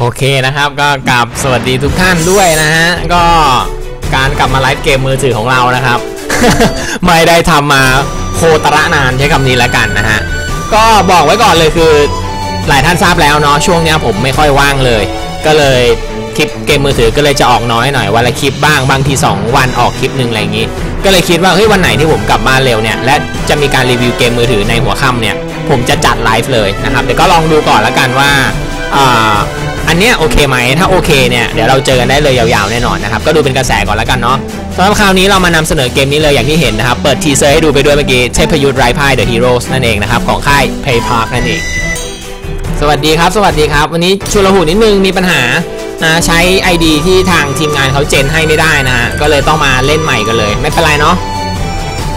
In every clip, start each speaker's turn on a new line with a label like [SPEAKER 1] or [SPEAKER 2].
[SPEAKER 1] โอเคนะครับก็กลับสวัสดีทุกท่านด้วยนะฮะก็การกลับมาไลฟ์เกมมือถือของเรานะครับ ไม่ได้ทำมาโคตระนานใช้คำนี้แล้วกันนะฮะก็บอกไว้ก่อนเลยคือหลายท่านทราบแล้วเนาะช่วงนี้ผมไม่ค่อยว่างเลย ก็เลยคลิปเกมมือถือก็เลยจะออกน้อยหน่อยวันละคลิปบ้างบางที 2 วันออกคลิปหนึ่งอะไรอย่างงี้ ก็เลยคิดว่าเฮ้ยวันไหนที่ผมกลับบ้านเร็วเนี่ยและจะมีการรีวิวเกมมือถือในหัวค่ำเนี่ยผมจะจัดไลฟ์เลยนะครับเดี๋ยวก็ลองดูก่อนล้วกันว่า อันเนี้ยโอเคไหมถ้าโอเคเนี่ยเดี๋ยวเราเจอกันได้เลยยาวๆแน่นอนนะครับก็ดูเป็นกระแสก่อนแล้วกันเนาะสำหรับคราวนี้เรามานำเสนอเกมนี้เลยอย่างที่เห็นนะครับเปิดทีเซอร์ให้ดูไปด้วยเมื่อกี้เทพยุทธ์ไรพ่ายเดอะฮีโร่นั่นเองนะครับของค่าย Play Park นั่นเองสวัสดีครับสวัสดีครับ วันนี้ชุลหุนิดนึงมีปัญหานะใช้ ID ที่ทางทีมงานเขาเจนให้ไม่ได้นะฮะก็เลยต้องมาเล่นใหม่กันเลย ไม่เป็นไรเนาะ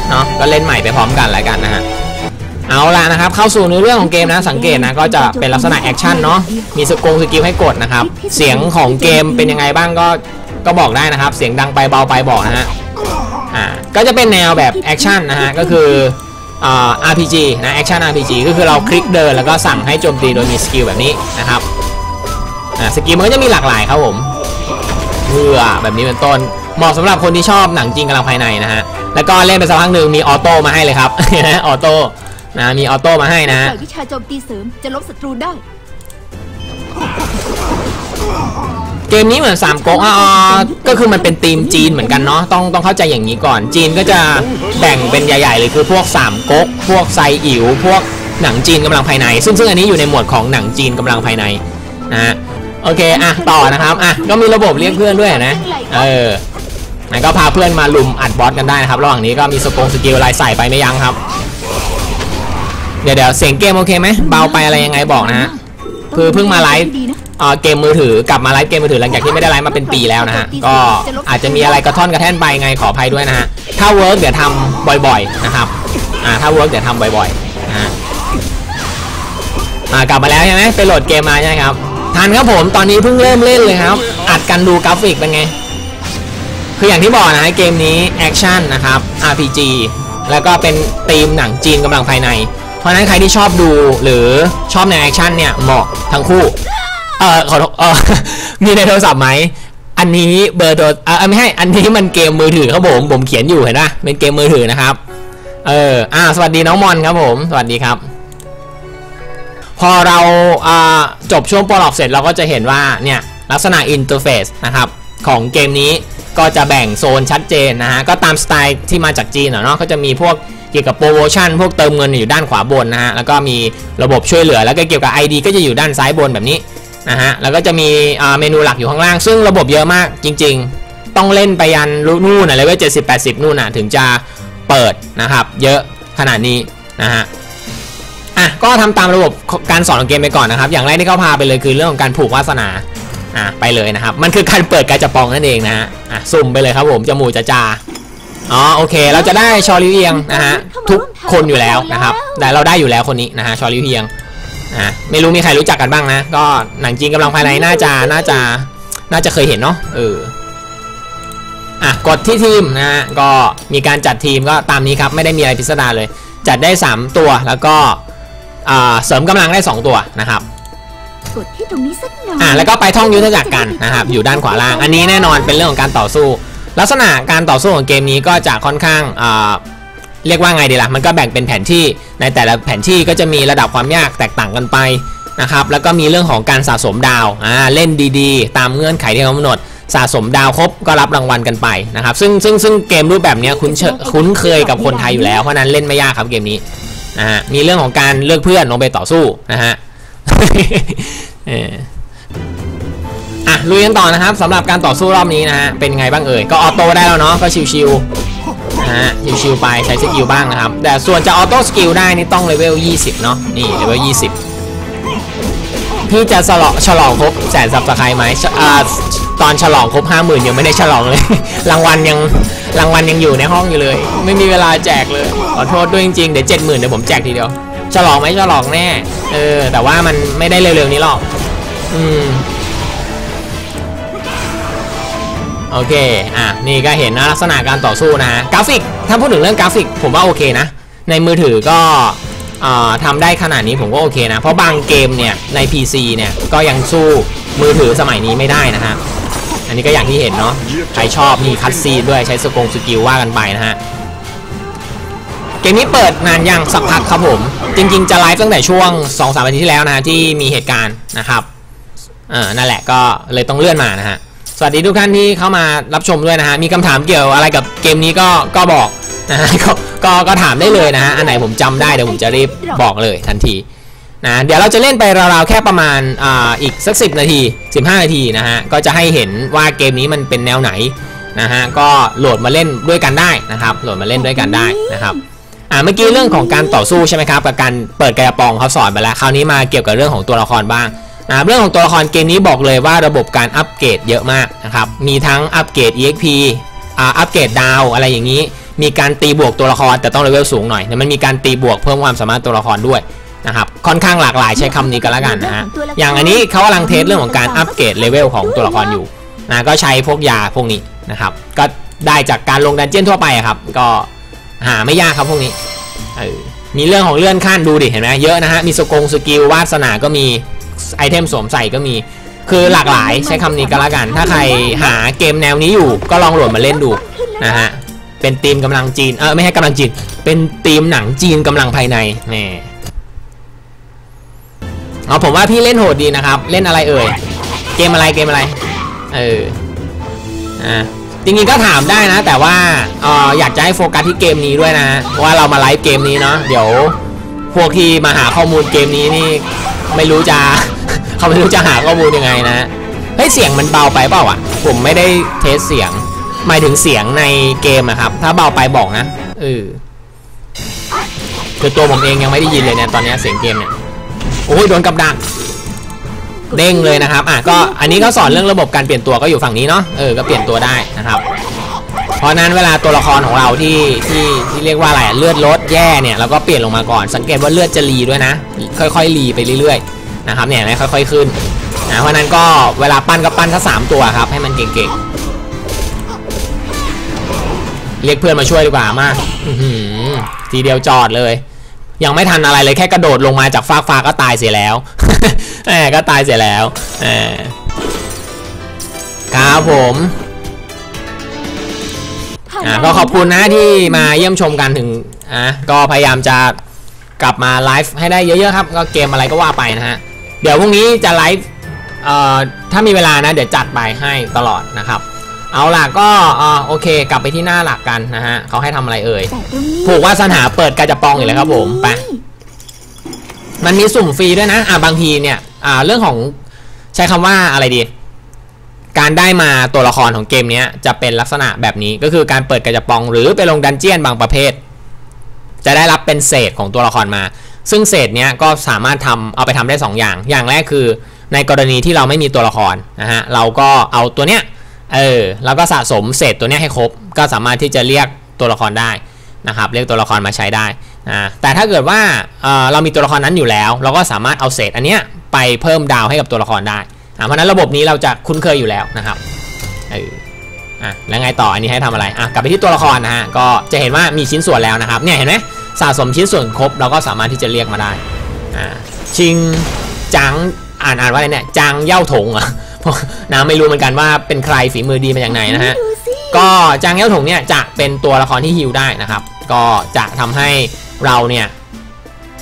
[SPEAKER 1] เนาะก็เล่นใหม่ไปพร้อมกันแล้วกันนะฮะ เอาละนะครับ เข้าสู่เนื้อเรื่องของเกมนะสังเกตนะก็จะเป็นลักษณะแอคชั่นเนาะมีสกงสกิลให้กดนะครับ เสียงของเกมเป็นยังไงบ้างก็ก็บอกได้นะครับ เสียงดังไปเบาไปบอกนะฮะอ่าก็จะเป็นแนวแบบแอคชั่นนะฮะก็คืออ่า RPG นะแอคชั่น RPG ก็คือเราคลิกเดินแล้วก็สั่งให้โจมตีโดยมีสกิลแบบนี้นะครับอ่าสกิลมันก็จะมีหลากหลายครับผมเพื่อแบบนี้เป็นต้นเหมาะสำหรับคนที่ชอบหนังจริงกำลังภายในนะฮะแล้วก็เล่นไปสักพักหนึ่งมีออโต้มาให้เลยครับออโต้ นะมีออโต้มาให้นะ
[SPEAKER 2] ใส่วิชาโจมตีเสริมจะลบศัตรูได้
[SPEAKER 1] เกมนี้เหมือนสามก๊กอ่าก็คือมันเป็นธีมจีนเหมือนกันเนาะต้องต้องเข้าใจอย่างนี้ก่อน จีนก็จะแบ่งเป็นใหญ่ๆเลยคือพวกสามก๊กพวกไซอิ๋วพวกหนังจีนกำลังภายใน ซึ่งซึ่งอันนี้อยู่ในหมวดของหนังจีนกำลังภายในนะฮะโอเคอะต่อนะครับอะก็มีระบบเรียกเพื่อนด้วยนะเออนะก็พาเพื่อนมาลุมอัดบอสกันได้นะครับระหว่างนี้ก็มีสกงสกิลอะไรใส่ไปไม่ยั้งครับ เดี๋ยวเดี๋ยวเสียงเกมโอเคไหมเบาไปอะไรยังไงบอกนะฮะคือเพิ่งมาไลฟ์
[SPEAKER 2] ดีนะ
[SPEAKER 1] เอ่อเกมมือถือกลับมาไลฟ์เกมมือถือหลังจากที่ไม่ได้ไลฟ์มาเป็นปีแล้วนะฮะก็อาจจะมีอะไรกระท่อนกระแท่นไปไงขออภัยด้วยนะฮะถ้าเวิร์กเดี๋ยวทำบ่อยๆนะครับอ่าถ้าเวิร์กเดี๋ยวทำบ่อยๆนะฮะอ่ากลับมาแล้วใช่ไหมไปโหลดเกมมาใช่ไหมครับทันครับผมตอนนี้เพิ่งเริ่มเล่นเลยครับ อัดกันดูกราฟิกเป็นไง คืออย่างที่บอกนะฮะเกมนี้แอคชั่นนะครับ RPG แล้วก็เป็นธีมหนังจีนกำลังภายใน เพราะนั้นใครที่ชอบดูหรือชอบในแอคชั่นเนี่ยเหมาะทั้งคู่ เออขอโทษเออมีในโทรศัพท์ไหม อันนี้เบอร์โทรเออไม่ให้ อันนี้มันเกมมือถือครับผม ผมเขียนอยู่เห็นปะเป็นเกมมือถือนะครับ เออ อ่า สวัสดีน้องมอนครับผม สวัสดีครับ พอเราอ่าจบช่วงโปรลอกเสร็จเราก็จะเห็นว่าเนี่ยลักษณะอินเทอร์เฟซนะครับของเกมนี้ ก็จะแบ่งโซนชัดเจนนะฮะก็ตามสไตล์ที่มาจากจีนเนาะก็จะมีพวกเกี่ยวกับโปรโมชั่นพวกเติมเงินอยู่ด้านขวาบนนะฮะแล้วก็มีระบบช่วยเหลือแล้วก็เกี่ยวกับ ID ก็จะอยู่ด้านซ้ายบนแบบนี้นะฮะแล้วก็จะมีเมนูหลักอยู่ข้างล่าง ซึ่งระบบเยอะมากจริง ๆ ต้องเล่นไปยันนู่นนะเลเวลเจ็ดสิบแปดสิบนู่นนะถึงจะเปิดนะครับ เยอะขนาดนี้นะฮะอะก็ทำตามระบบการสอนของเกมไปก่อนนะครับ อย่างแรกที่เขาพาไปเลยคือเรื่องของการผูกวาสนา อะไปเลยนะครับ มันคือการเปิดกระจะปองนั่นเองนะฮะอะสุ่มไปเลยครับผมจมูกจะจาอ๋อโอเค เราจะได้ชอริวเอียงนะฮะทุกคนอยู่แล้วนะครับแต่เราได้อยู่แล้วคนนี้นะฮะชอริวเอียงอะไม่รู้มีใครรู้จักกันบ้างนะ ก็หนังจีนกำลังภายในน่าจะน่าจะน่าจะเคยเห็นเนาะเอออะกดที่ทีมนะฮะก็มีการจัดทีมก็ตามนี้ครับไม่ได้มีอะไรพิสดารเลย จัดได้ 3 ตัวแล้วก็อ่าเสริมกำลังได้ 2 ตัวนะครับ
[SPEAKER 2] กดที่ตรงนี้สักหน่อย
[SPEAKER 1] อ่าแล้วก็ไปท่องยุทธจักรกันนะครับอยู่ด้านขวาล่าง อันนี้แน่นอนเป็นเรื่องของการต่อสู้ ลักษณะการต่อสู้ของเกมนี้ก็จะค่อนข้างอ่าเรียกว่าไงดีล่ะมันก็แบ่งเป็นแผนที่ในแต่ละแผนที่ก็จะมีระดับความยากแตกต่างกันไปนะครับแล้วก็มีเรื่องของการสะสมดาวอ่าเล่นดีๆ ตามเงื่อนไขที่เขากำหนดสะสมดาวครบก็รับรางวัลกันไปนะครับซึ่งซึ่งซึ่งเกมรูปแบบเนี้ยคุ้นเชคุ้นเคยกับคนไทยอยู่แล้วเพราะฉะนั้นเล่นไม่ยากครับเกมนี้นะฮะมีเรื่องของการเลือกเพื่อนลงไปต่อสู้นะฮะ เอออะลุยกันต่อนะครับสำหรับการต่อสู้รอบนี้นะฮะเป็นไงบ้างเอ่ยก็ออโต้ได้แล้วเนาะก็ชิวๆนะฮะชิวๆไปใช้สกิลบ้างนะครับ แต่ส่วนจะออโต้สกิลได้นี่ต้องเลเวล 20 เนาะนี่เลเวล 20 พี่จะฉลองฉลองครบแสนซับสไครต์ไหมอ่าตอนฉลองครบ 50,000 ยังไม่ได้ฉลองเลย รางวัลยังรางวัลยังอยู่ในห้องอยู่เลย ไม่มีเวลาแจกเลยขอโทษด้วยจริงๆเดี๋ยว70,000เดี๋ยวผมแจกทีเดียว ฉลองไหมฉลองแน่ เออ แต่ว่ามันไม่ได้เร็วๆนี้หรอก อืม โอเค อะ นี่ก็เห็นนะลักษณะการต่อสู้นะฮะ กราฟิก ถ้าพูดถึงเรื่องกราฟิก ผมว่าโอเคนะ ในมือถือก็ทำได้ขนาดนี้ผมก็โอเคนะ เพราะบางเกมเนี่ยใน PC เนี่ยก็ยังสู้มือถือสมัยนี้ไม่ได้นะฮะ อันนี้ก็อย่างที่เห็นเนาะ ใครชอบมีคัตซีนด้วยใช้สกงสกิลว่ากันไปนะฮะ เกมนี้เปิดนานยังสักพักครับผม จริง ๆ จะไลฟ์ตั้งแต่ช่วง2-3นาทีที่แล้วนะฮะที่มีเหตุการณ์นะครับเออนั่นแหละก็เลยต้องเลื่อนมานะฮะสวัสดีทุกท่านที่เข้ามารับชมด้วยนะฮะมีคำถามเกี่ยวอะไรกับเกมนี้ก็ก็บอกนะฮะก็ก็ก็ถามได้เลยนะฮะอันไหนผมจำได้เดี๋ยวผมจะรีบบอกเลยทันทีนะเดี๋ยวเราจะเล่นไปราวๆแค่ประมาณอ่าอีกสัก 10 นาที 15 นาทีนะฮะก็จะให้เห็นว่าเกมนี้มันเป็นแนวไหนนะฮะก็โหลดมาเล่นด้วยกันได้นะครับโหลดมาเล่นด้วยกันได้นะครับ อ่าเมื่อกี้เรื่องของการต่อสู้ใช่ไหมครับกับการเปิดกระปองเขาสอนไปแล้วคราวนี้มาเกี่ยวกับเรื่องของตัวละครบ้างนะครับเรื่องของตัวละครเกมนี้บอกเลยว่าระบบการอัปเกรดเยอะมากนะครับมีทั้งอัปเกรด EXP อ่าอัปเกรดดาวอะไรอย่างนี้ มีการตีบวกตัวละครแต่ต้องเลเวลสูงหน่อยแต่มันมีการตีบวกเพิ่มความสามารถตัวละครด้วยนะครับค่อนข้างหลากหลายใช้คำนี้กันแล้วกันนะฮะอย่างอันนี้เขากำลังเทสเรื่องของการอัปเกรดเลเวลของตัวละครอยู่นะก็ใช้พวกยาพวกนี้นะครับก็ได้จากการลงดันเจี้ยนทั่วไปอะครับก็ หาไม่ยากครับพวกนี้เออมีเรื่องของเลื่อนขั้นดูดิเห็นไหมเยอะนะฮะมีสกงสกิลวาสนาก็มีไอเทมสวมใส่ก็มี คือหลากหลายใช้คำนี้ก็แล้วกัน ถ้าใครหาเกมแนวนี้อยู่ก็ลองโหลดมาเล่นดูนะฮะเป็นทีมกำลังจีนเออไม่ใช่กำลังจีน เป็นทีมหนังจีนกำลังภายในแหมเอาผมว่าพี่เล่นโหดดีนะครับ เล่นอะไรเอ่ย เกมอะไรเกมอะไร เออ อ่า จริงๆก็ถามได้นะ แต่ว่าอออยากจะให้โฟกัสที่เกมนี้ด้วยนะว่าเรามาไลฟ์เกมนี้เนาะเดี๋ยวพวกที่มาหาข้อมูลเกมนี้นี่ไม่รู้จะ เขาไม่รู้จะหาข้อมูลยังไงนะเฮ้ยเสียงมันเบาไปเปล่าอะ ผมไม่ได้เทสเสียง หมายถึงเสียงในเกมอะครับ ถ้าเบาไปบอกนะเออคือตัวผมเองยังไม่ได้ยินเลยเนี่ยตอนนี้เสียงเกมเนี่ยโอ้ยโดนกับดัก เด้งเลยนะครับอะก็อันนี้เขาสอนเรื่องระบบการเปลี่ยนตัวก็อยู่ฝั่งนี้เนาะเออก็เปลี่ยนตัวได้นะครับ เพราะนั้นเวลาตัวละครของเราที่ที่ที่เรียกว่าอะไรเลือดลดแย่เนี่ยเราก็เปลี่ยนลงมาก่อนสังเกตว่าเลือดจะรีด้วยนะ ค่อยๆรีไปเรื่อยๆนะครับเนี่ยนะค่อย ๆขึ้นนะเพราะนั้นก็เวลาปั้นก็ปั้นแค่สามตัวครับ ให้มันเก่งๆเรียกเพื่อนมาช่วยดีกว่ามาอื้อหือทีเดียวจอดเลย ยังไม่ทันอะไรเลยแค่กระโดดลงมาจากฟากฟ้าก็ตายเสียแล้วแหมก็ตายเสียแล้วแหมครับผมอ่าก็ขอบคุณนะที่มาเยี่ยมชมกันถึงอะก็พยายามจะกลับมาไลฟ์ให้ได้เยอะๆครับ ก็เกมอะไรก็ว่าไปนะฮะ เดี๋ยวพรุ่งนี้จะไลฟ์เอ่อถ้ามีเวลานะ เดี๋ยวจัดไปให้ตลอดนะครับ เอาล่ะก็อ่าโอเค กลับไปที่หน้าหลักกันนะฮะเขาให้ทำอะไรเอ่ย
[SPEAKER 2] แต่ตรงนี้
[SPEAKER 1] ผูกวาสนาเปิดกระจะปองอีกแล้วครับผมไป มันมีสุ่มฟรีด้วยนะ อ่าบางทีเนี่ย อ่า เรื่องของใช้คำว่าอะไรดี การได้มาตัวละครของเกมเนี้ยจะเป็นลักษณะแบบนี้ก็คือการเปิดกระจะปองหรือไปลงดันเจียนบางประเภท จะได้รับเป็นเศษของตัวละครมา ซึ่งเศษเนี้ยก็สามารถทำเอาไปทำได้2อย่าง อย่างแรกคือ ในกรณีที่เราไม่มีตัวละครนะฮะเราก็เอาตัวเนี้ย เออแล้วก็สะสมเศษตัวนี้ให้ครบ ก็สามารถที่จะเรียกตัวละครได้นะครับ เรียกตัวละครมาใช้ได้อ่าแต่ถ้าเกิดว่าเออเรามีตัวละครนั้นอยู่แล้ว เราก็สามารถเอาเศษอันเนี้ยไปเพิ่มดาวให้กับตัวละครได้อ่าเพราะนั้นระบบนี้เราจะคุ้นเคยอยู่แล้วนะครับเอออะแล้วไงต่ออันนี้ให้ทำอะไรอะกลับไปที่ตัวละครนะฮะก็จะเห็นว่ามีชิ้นส่วนแล้วนะครับเนี่ยเห็นไหมสะสมชิ้นส่วนครบเราก็สามารถที่จะเรียกมาได้อ่าชิงจังอ่านอ่านว่าอะไรเนี่ยจางเย่าถงอะ นะไม่รู้เหมือนกันว่าเป็นใครฝีมือดีมาจากไหนนะฮะ
[SPEAKER 2] ดูสิ
[SPEAKER 1] ก็จางเย้าถงเนี่ยจะเป็นตัวละครที่ฮิลได้นะครับ ก็จะทำให้เราเนี่ย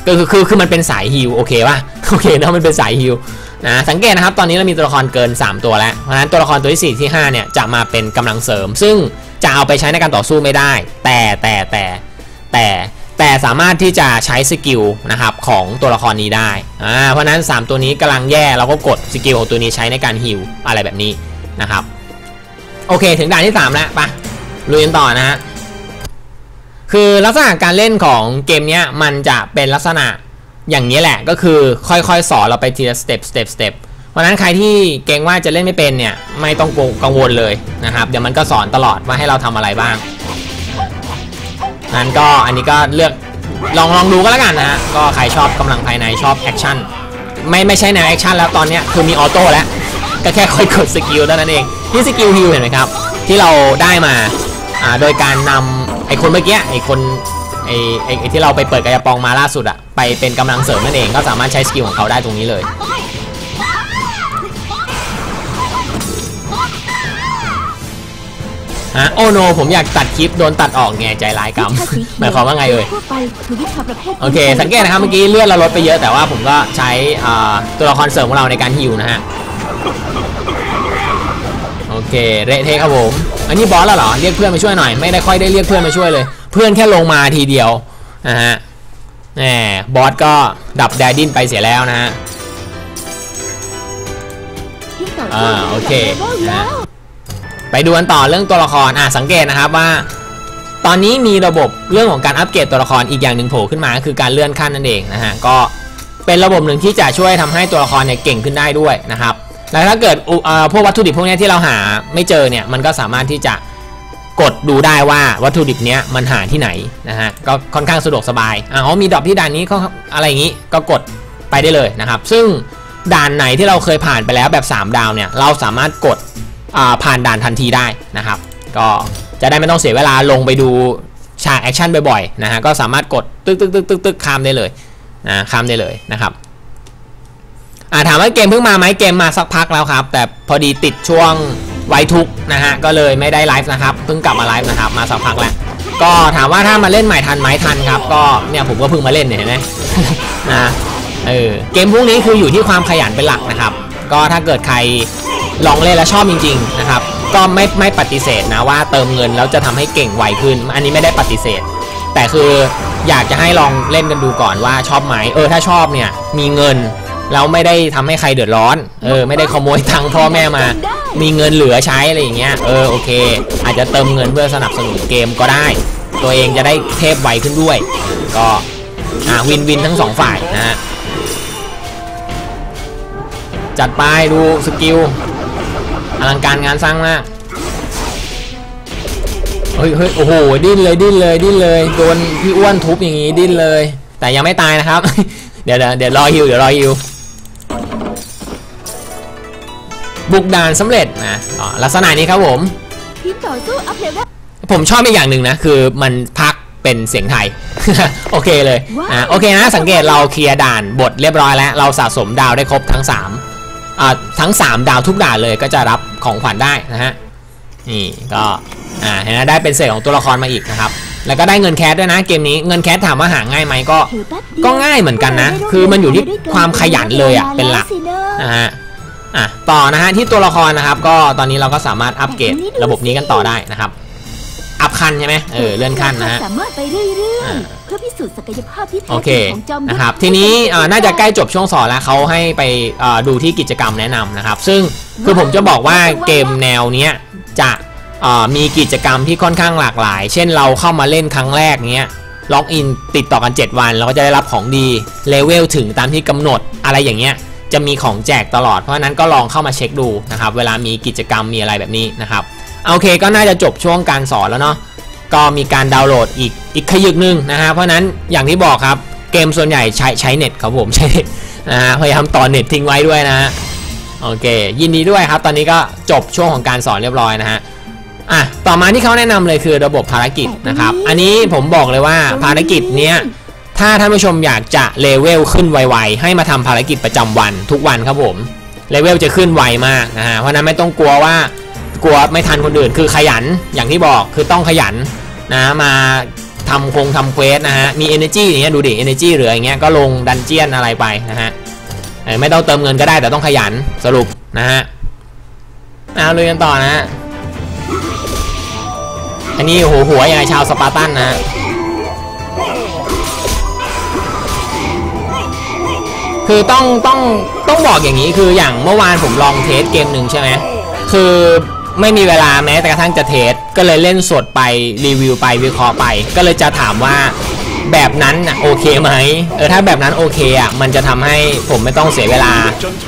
[SPEAKER 1] ก็คือคือคือมันเป็นสายฮิลโอเคป่ะโอเคนะมันเป็นสายฮิลนะสังเกตนะครับตอนนี้เรามีตัวละครเกิน 3 ตัวแล้วเพราะฉะนั้นตัวละครตัวที่4ที่5เนี่ยจะมาเป็นกำลังเสริม ซึ่งจะเอาไปใช้ในการต่อสู้ไม่ได้ แต่แต่แต่แต่ แต่สามารถที่จะใช้สกิลนะครับของตัวละครนี้ได้อ่าเพราะนั้น 3 ตัวนี้กำลังแย่เราก็กดสกิลของตัวนี้ใช้ในการฮิลอะไรแบบนี้นะครับโอเค ถึงด่านที่ 3 แล้วไปะลุยกันต่อนะฮะคือลักษณะการเล่นของเกมนี้มันจะเป็นลักษณะอย่างนี้แหละก็คือค่อยๆ สอนเราไปทีละสเต็ปสเต็ปสเต็ปเพราะนั้นใครที่เกรงว่าจะเล่นไม่เป็นเนี่ยไม่ต้องกังวลเลยนะครับ เดี๋ยวมันก็สอนตลอดว่าให้เราทำอะไรบ้าง นั้นก็อันนี้ก็เลือกลองลองดูก็แล้วกันนะฮะก็ใครชอบกำลังภายในชอบแอคชั่นไม่ไม่ใช่แนวแอคชั่นแล้วตอนนี้คือมีออโต้แล้วก็แค่ค่อยกดสกิลเท่านั้นเองนี่สกิลฮิลเห็นไหมครับ ที่เราได้มาอ่าโดยการนำไอคนเมื่อกี้ไอคนไอไอไอไอที่เราไปเปิดกระยาปองมาล่าสุดอะไปเป็นกำลังเสริมนั่นเองก็สามารถใช้สกิลของเขาได้ตรงนี้เลย ฮะโอ้โนผมอยากตัดคลิปโดนตัดออกไงใจร้ายกรรม
[SPEAKER 2] วิชาสีเขี
[SPEAKER 1] หมายความว่าไงเอ่ย
[SPEAKER 2] ทั่วไปคือวิชาประเภท
[SPEAKER 1] โอเค สังเกตนะครับเมื่อกี้เลือดเราลดไปเยอะแต่ว่าผมก็ใช้อ่าตัวละครเสริมของเราในการฮิวนะฮะโอเคเละเทะครับผมอันนี้บอสแล้วเหรอเรียกเพื่อนมาช่วยหน่อยไม่ได้ค่อยได้เรียกเพื่อนมาช่วยเลย เพื่อนแค่ลงมาทีเดียวนะฮะแหมบอสก็ดับแดดดินไปเสียแล้วนะฮะ
[SPEAKER 2] ที่ต่อ
[SPEAKER 1] อ่า
[SPEAKER 2] สู้
[SPEAKER 1] โอเค
[SPEAKER 2] ระดับลวแล้ว
[SPEAKER 1] ไปดูกันต่อเรื่องตัวละครอะสังเกตนะครับว่า ตอนนี้มีระบบเรื่องของการอัปเกรดตัวละครอีกอย่างหนึ่งโผล่ขึ้นมาก็คือการเลื่อนขั้นนั่นเองนะฮะก็เป็นระบบหนึ่งที่จะช่วยทำให้ตัวละครเนี่ยเก่งขึ้นได้ด้วยนะครับแล้วถ้าเกิดอุเอ่อพวกวัตถุดิบพวกนี้ที่เราหาไม่เจอเนี่ยมันก็สามารถที่จะกดดูได้ว่าวัตถุดิบเนี้ยมันหาที่ไหนนะฮะก็ค่อนข้างสะดวกสบายอ๋อมีดรอปที่ด่านนี้ก็อะไรอย่างนี้ก็กดไปได้เลยนะครับ ซึ่งด่านไหนที่เราเคยผ่านไปแล้วแบบ 3 ดาวเนี่ยเราสามารถกด ผ่านด่านทันทีได้นะครับ ก็จะได้ไม่ต้องเสียเวลาลงไปดูฉากแอคชั่นบ่อยๆนะฮะก็สามารถกดตึกตึกตึกตึกตึกข้ามได้เลยนะข้ามได้เลยนะครับอ่าถามว่าเกมเพิ่งมาไหมเกมมาสักพักแล้วครับ แต่พอดีติดช่วงไว้ทุกข์นะฮะก็เลยไม่ได้ไลฟ์นะครับเพิ่งกลับมาไลฟ์นะครับมาสักพักแล้วก็ถามว่าถ้ามาเล่นใหม่ทันไหมทันครับ ก็เนี่ยผมก็เพิ่งมาเล่นเนี่ยเห็นไหมนะเออเกมพวกนี้คืออยู่ที่ความขยันเป็นหลักนะครับ ก็ถ้าเกิดใคร ลองเล่นแล้วชอบจริง ๆ นะครับ ก็ไม่ไม่ปฏิเสธนะว่าเติมเงินแล้วจะทำให้เก่งไวขึ้น อันนี้ไม่ได้ปฏิเสธ แต่คืออยากจะให้ลองเล่นกันดูก่อนว่าชอบไหมเออถ้าชอบเนี่ยมีเงินแล้วไม่ได้ทำให้ใครเดือดร้อน เออ ไม่ได้ขโมยตังพ่อแม่มา มีเงินเหลือใช้อะไรอย่างเงี้ย เออ โอเค อาจจะเติมเงินเพื่อสนับสนุนเกมก็ได้ ตัวเองจะได้เทพไวขึ้นด้วย ก็ อ่า วินวินทั้งสองฝ่ายนะฮะ จัดไปดูสกิล อลังการงานสร้างมากเฮ้ยเฮ้ยโอ้โหดิ้นเลยดิ้นเลยดิ้นเลยโดนพี่อ้วนทุบอย่างงี้ดิ้นเลย แต่ยังไม่ตายนะครับ เดี๋ยวเดี๋ยวเดี๋ยวรอฮิวเดี๋ยวรอฮิวบุกด่านสำเร็จนะอ๋อลักษณะนี้ครับผม
[SPEAKER 2] ทีมต่อสู้อัพเลเวล
[SPEAKER 1] ผมชอบอีกอย่างหนึ่งนะ คือมันพักเป็นเสียงไทย โอเคเลย
[SPEAKER 2] ว้าว
[SPEAKER 1] อะโอเคนะ สังเกตเราเคลียร์ด่านบทเรียบร้อยแล้ว เราสะสมดาวได้ครบทั้ง3อ่า ทั้ง 3 ดาวทุกด่านเลยก็จะรับของขวัญได้นะฮะนี่ก็อ่าเห็นไหมได้เป็นเศษของตัวละครมาอีกนะครับแล้วก็ได้เงินแคสด้วยนะเกมนี้เงินแคสถามว่าหาง่ายไหมก็ก็ง่ายเหมือนกันนะ คือมันอยู่ที่ความขยันเลยอะเป็นหลัก
[SPEAKER 2] นะ
[SPEAKER 1] นะฮะอะต่อนะฮะที่ตัวละครนะครับ ก็ตอนนี้เราก็สามารถอัปเกรดระบบนี้กันต่อได้นะครับ อัพขั้นใช่ไหมเออเลื่อนขั้นนะฮะ
[SPEAKER 2] สามารถไปเรื่อย
[SPEAKER 1] อ่า
[SPEAKER 2] ๆเพื่อพิสูจน์ศักยภาพที่แท้
[SPEAKER 1] โอเค
[SPEAKER 2] จริงของจอมยุทธ
[SPEAKER 1] นะครับทีนี้อ่าน่าจะใกล้จบช่วงสอนแล้วเขาให้ไปอ่าดูที่กิจกรรมแนะนำนะครับ ซึ่งคือผมจะบอกว่าเกมแนวเนี้ยจะอ่ามีกิจกรรมที่ค่อนข้างหลากหลาย เช่นเราเข้ามาเล่นครั้งแรกเนี้ยล็อกอินติดต่อกัน 7 วันเราก็จะได้รับของดีเลเวลถึงตามที่กำหนดอะไรอย่างเงี้ยจะมีของแจกตลอดเพราะฉะนั้นก็ลองเข้ามาเช็คดูนะครับ เวลามีกิจกรรมมีอะไรแบบนี้นะครับ โอเคก็น่าจะจบช่วงการสอนแล้วเนาะก็มีการดาวน์โหลดอีกอีกขยึกหนึงนะฮะเพราะนั้นอย่างที่บอกครับเกมส่วนใหญ่ใช้ใช้เน็ตครับผมใช้เน็ตนะฮะพยายามต่อเน็ตทิ้งไว้ด้วยนะฮะโอเค ยินดีด้วยครับ ตอนนี้ก็จบช่วงของการสอนเรียบร้อยนะฮะอะต่อมาที่เขาแนะนำเลยคือระบบภารกิจนะครับ อันนี้ผมบอกเลยว่าภารกิจเนี้ยถ้าท่านผู้ชมอยากจะเลเวลขึ้นไวๆ ให้มาทำภารกิจประจำวันทุกวันครับผมเลเวลจะขึ้นไวมากนะฮะเพราะนั้นไม่ต้องกลัวว่า กลัวไม่ทันคนอื่น คือขยันอย่างที่บอกคือต้องขยันนะมาทำคงทำเควสนะฮะ มี energy อย่างเงี้ยดูดิ energy เหลืออย่างเงี้ยก็ลงดันเจียนอะไรไปนะฮะไม่ต้องเติมเงินก็ได้แต่ต้องขยันสรุปนะฮะเอาลุยกันต่อนะฮะอันนี้โหหัวยังไงชาวสปาร์ตันนะฮะคือต้องต้องต้องบอกอย่างนี้คืออย่างเมื่อวานผมลองเทสเกมหนึ่งใช่ไหมคือ ไม่มีเวลาแม้แต่กระทั่งจะเทสก็เลยเล่นสดไปรีวิวไปวิเคราะห์ไป ก็เลยจะถามว่าแบบนั้นนะโอเคไหมเออถ้าแบบนั้นโอเคอะมันจะทำให้ผมไม่ต้องเสียเวลา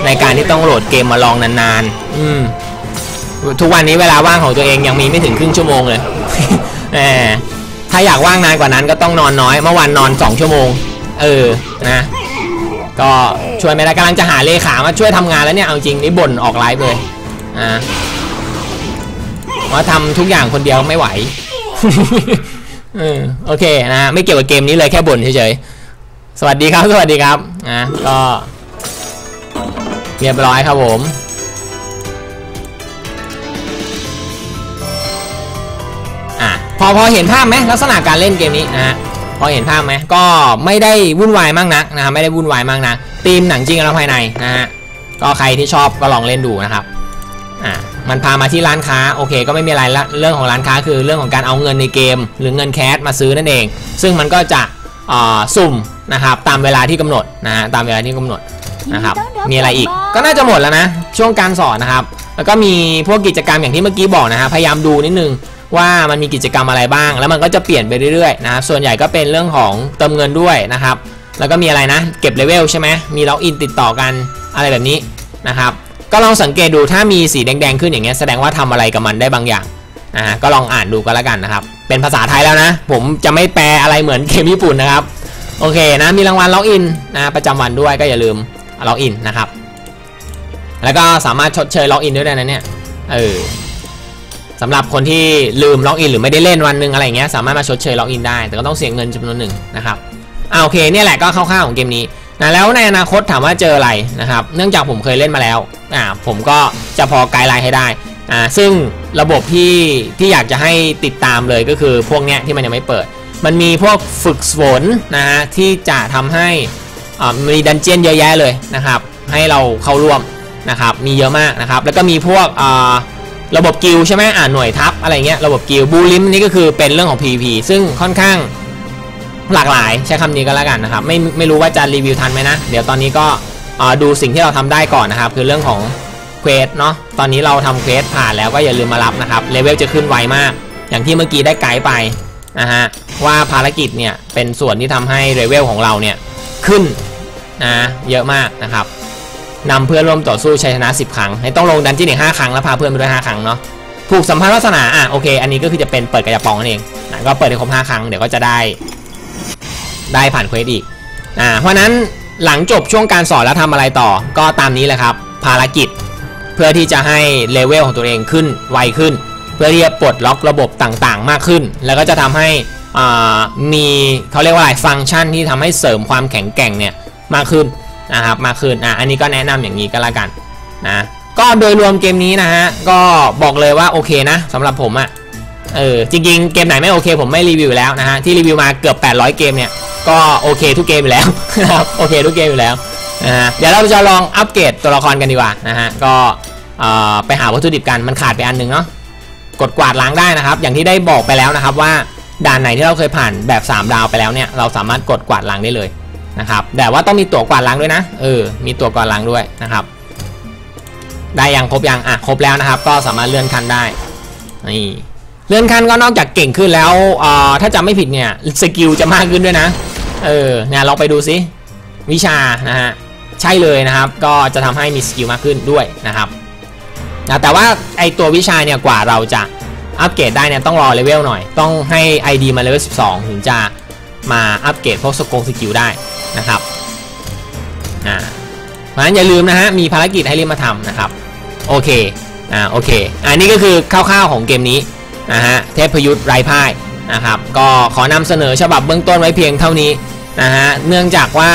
[SPEAKER 1] ในการที่ต้องโหลดเกมมาลองนานๆ อืมทุกวันนี้เวลาว่างของตัวเองยังมีไม่ถึงครึ่งชั่วโมงเลยแหมถ้าอยากว่างนานกว่านั้นก็ต้องนอนน้อยเมื่อวานนอน 2 ชั่วโมง เออนะ ก็ช่วยไม่ได้กำลังจะหาเลขามาช่วยทำงานแล้วเนี่ยเอาจริงนี่บ่นออกไลฟ์เลยอ่า ว่าทำทุกอย่างคนเดียวไม่ไหวเออโอเคนะฮะไม่เกี่ยวกับเกมนี้เลยแค่บ่นเฉยๆสวัสดีครับ สวัสดีครับนะก็เรียบร้อยครับผมอะพอพอเห็นภาพไหมลักษณะการเล่นเกมนี้นะฮะพอเห็นภาพไหมก็ไม่ได้วุ่นวายมากนักนะฮะไม่ได้วุ่นวายมากนะธีมหนังจริงแล้วภายในนะฮะก็ใครที่ชอบก็ลองเล่นดูนะครับอะ มันพามาที่ร้านค้าโอเค ก็ไม่มีอะไรละเรื่องของร้านค้าคือเรื่องของการเอาเงินในเกม หรือเงินแคชมาซื้อนั่นเอง ซึ่งมันก็จะอ่าสุ่มนะครับตามเวลาที่กำหนดนะฮะตามเวลาที่กำหนดนะครับมีอะไรอีกก็น่าจะหมดแล้วนะ ช่วงการสอนนะครับ แล้วก็มีพวกกิจกรรมอย่างที่เมื่อกี้บอกนะฮะพยายามดูนิดนึงว่ามันมีกิจกรรมอะไรบ้าง แล้วมันก็จะเปลี่ยนไปเรื่อยๆนะครับส่วนใหญ่ก็เป็นเรื่องของเติมเงินด้วยนะครับแล้วก็มีอะไรนะ เก็บเลเวลใช่ไหมมีล็อกอินติดต่อกันอะไรแบบนี้นะครับ ก็ลองสังเกตดูถ้ามีสีแดงๆขึ้นอย่างเงี้ยแสดงว่าทำอะไรกับมันได้บางอย่างนะฮะก็ลองอ่านดูก็แล้วกันนะครับ เป็นภาษาไทยแล้วนะ ผมจะไม่แปลอะไรเหมือนเกมญี่ปุ่นนะครับ โอเคนะมีรางวัลล็อกอินนะประจำวันด้วยก็อย่าลืมล็อกอินนะครับ แล้วก็สามารถชดเชยล็อกอินด้วยนะเนี่ยเออสำหรับคนที่ลืมล็อกอินหรือไม่ได้เล่นวันหนึงอะไรเงี้ยสามารถมาชดเชยล็อกอินได้ แต่ก็ต้องเสียเงินจำนวนหนึ่งนะครับอ่าโอเคเนี่ยแหละก็คร่าวๆของเกมนี้ นะแล้วในอนาคตถามว่าเจออะไรนะครับ เนื่องจากผมเคยเล่นมาแล้วอ่าผมก็จะพอไกด์ไลน์ให้ได้อ่าซึ่งระบบที่ที่อยากจะให้ติดตามเลยก็คือพวกเนี้ยที่มันยังไม่เปิด มันมีพวกฝึกฝนนะฮะที่จะทำให้อ่ามีดันเจียนเยอะแยะเลยนะครับ ให้เราเข้าร่วมนะครับมีเยอะมากนะครับ แล้วก็มีพวกอ่าระบบกิลใช่ไหมอ่าหน่วยทัพอะไรเงี้ยระบบกิลบูลิมนี่ก็คือเป็นเรื่องของ PVP ซึ่งค่อนข้าง หลากหลายใช้คำนี้ก็แล้วกันนะครับไม่ไม่รู้ว่าจะรีวิวทันไหมนะ เดี๋ยวตอนนี้ก็ดูสิ่งที่เราทำได้ก่อนนะครับ คือเรื่องของเควสเนาะตอนนี้เราทำเควสผ่านแล้วก็อย่าลืมมารับนะครับเลเวลจะขึ้นไวมาก อย่างที่เมื่อกี้ได้ไกด์ไปนะฮะว่าภารกิจเนี่ยเป็นส่วนที่ทำให้เลเวลของเราเนี่ยขึ้นนะเยอะมากนะครับนำเพื่อนร่วมต่อสู้ชัยชนะ 10 ครั้งให้ต้องลงดันจี้หนึ่งห้าครั้งแล้วพาเพื่อนไปด้วย5ครั้งเนาะผูกสัมพันธ์วาสนาอะโอเค อันนี้ก็คือจะเป็นเปิดกระยาปองนั่นเองนะก็เปิดได้ครบ5ครั้งเดี๋ยวก็จะได้ ได้ผ่านเควสอีกอ่าเพราะนั้นหลังจบช่วงการสอนแล้วทำอะไรต่อ ก็ตามนี้แหละครับ ภารกิจ เพื่อที่จะให้เลเวลของตัวเองขึ้นไวขึ้น เพื่อที่จะปลดล็อกระบบต่างๆ มากขึ้น แล้วก็จะทำให้อ่ามีเขาเรียกว่าอะไรฟังก์ชันที่ทำให้เสริมความแข็งแกร่งเนี่ยมากขึ้นนะครับมากขึ้นอะอันนี้ก็แนะนำอย่างนี้ก็แล้วกันนะก็โดยรวมเกมนี้นะฮะก็บอกเลยว่าโอเคนะสำหรับผมอะ่ะเออจริงๆ เกมไหนไม่โอเคผมไม่รีวิวแล้วนะฮะที่รีวิวมาเกือบ 800 เกมเนี่ย ก็โอเคทุกเกมอยู่แล้วนะครับโอเคทุกเกมอยู่แล้วนะฮะเดี๋ยวเราจะลองอัปเกรดตัวละครกันดีกว่านะฮะก็ไปหาวัตถุดิบกันมันขาดไปอันหนึ่งเนาะกดกวาดล้างได้นะครับ อย่างที่ได้บอกไปแล้วนะครับว่าด่านไหนที่เราเคยผ่านแบบ 3 ดาวไปแล้วเนี่ยเราสามารถกดกวาดล้างได้เลยนะครับแต่ว่าต้องมีตัวกวาดล้างด้วยนะเออมีตัวกวาดล้างด้วยนะครับ ได้ยังครบยังอะครบแล้วนะครับ ก็สามารถเลื่อนขั้นได้นี่เลื่อนขั้นก็นอกจากเก่งขึ้นแล้วเอ่อถ้าจำไม่ผิดเนี่ยสกิลจะมากขึ้นด้วยนะ เออเนี่ยลองไปดูซิวิชานะฮะใช่เลยนะครับ ก็จะทำให้มีสกิลมากขึ้นด้วยนะครับนะแต่ว่าไอตัววิชาเนี่ยกว่าเราจะอัปเกรดได้เนี่ยต้องรอเลเวลหน่อย ต้องให้ ID มาเลเวล12 ถึงจะมาอัปเกรดพวกสกงสกิลได้นะครับอ่าเพราะฉะนั้นอย่าลืมนะฮะมีภารกิจให้รีบมาทำนะครับโอเคอ่าโอเคอันนี้ก็คือคร่าวๆของเกมนี้นะฮะเทพยุทธ์ไร้พ่ายนะครับก็ขอนำเสนอฉบับเบื้องต้นไว้เพียงเท่านี้ นะฮะเนื่องจากว่า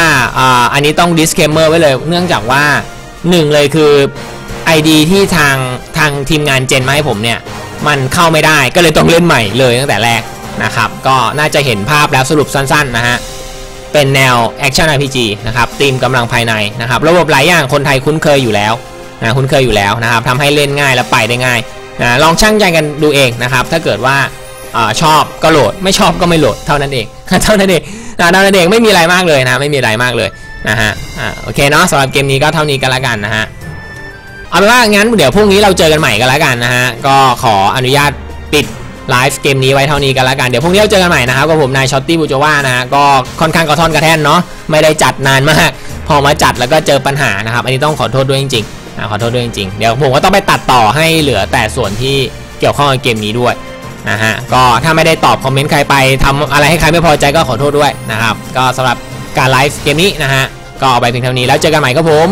[SPEAKER 1] อันนี้ต้อง disclaimer ไว้เลย เนื่องจากว่าหนึ่งเลยคือ ID ที่ทางทางทีมงานเจนมาให้ผมเนี่ย มันเข้าไม่ได้ก็เลยต้องเล่นใหม่เลยตั้งแต่แรกนะครับ ก็น่าจะเห็นภาพแล้วสรุปสั้นๆนะฮะ เป็นแนว Action RPG นะครับธีมกำลังภายในนะครับ ระบบหลายอย่างคนไทยคุ้นเคยอยู่แล้วนะคุ้นเคยอยู่แล้วนะครับทำให้เล่นง่ายและไปได้ง่ายนะลองช่างใจกันดูเองนะครับ ถ้าเกิดว่าอาชอบก็โหลดไม่ชอบก็ไม่โหลดเท่านั้นเองเท่านั้นเอง นะเท่านั้นเองไม่มีอะไรมากเลยนะไม่มีอะไรมากเลยนะฮะอ่าโอเคเนาะสำหรับเกมนี้ก็เท่านี้กันละกันนะฮะเอาเป็นว่างั้นเดี๋ยวพรุ่งนี้เราเจอกันใหม่กันละกันนะฮะก็ขออนุญาตปิดไลฟ์เกมนี้ไว้เท่านี้กันล้วกันเดี๋ยวพรุ่งนี้เราเจอกันใหม่นะครับกับผมนายช็อตตี้บูโจว่านะฮะก็ค่อนข้างกระท่อนกระแท่นเนาะไม่ได้จัดนานมากพอมาจัดแล้วก็เจอปัญหานะครับ อันนี้ต้องขอโทษด้วยจริงๆขอโทษด้วยจริงๆเดี๋ยวผมก็ต้องไปตัดต่อให้เหลือแต่ส่วนที่เกี่ยวข้องกับเกมนี้ด้วย นะฮะก็ถ้าไม่ได้ตอบคอมเมนต์ใครไปทำอะไรให้ใครไม่พอใจก็ขอโทษด้วยนะครับ ก็สำหรับการไลฟ์เกมนี้นะฮะก็เอาไปเพียงเท่านี้แล้วเจอกันใหม่ครับผม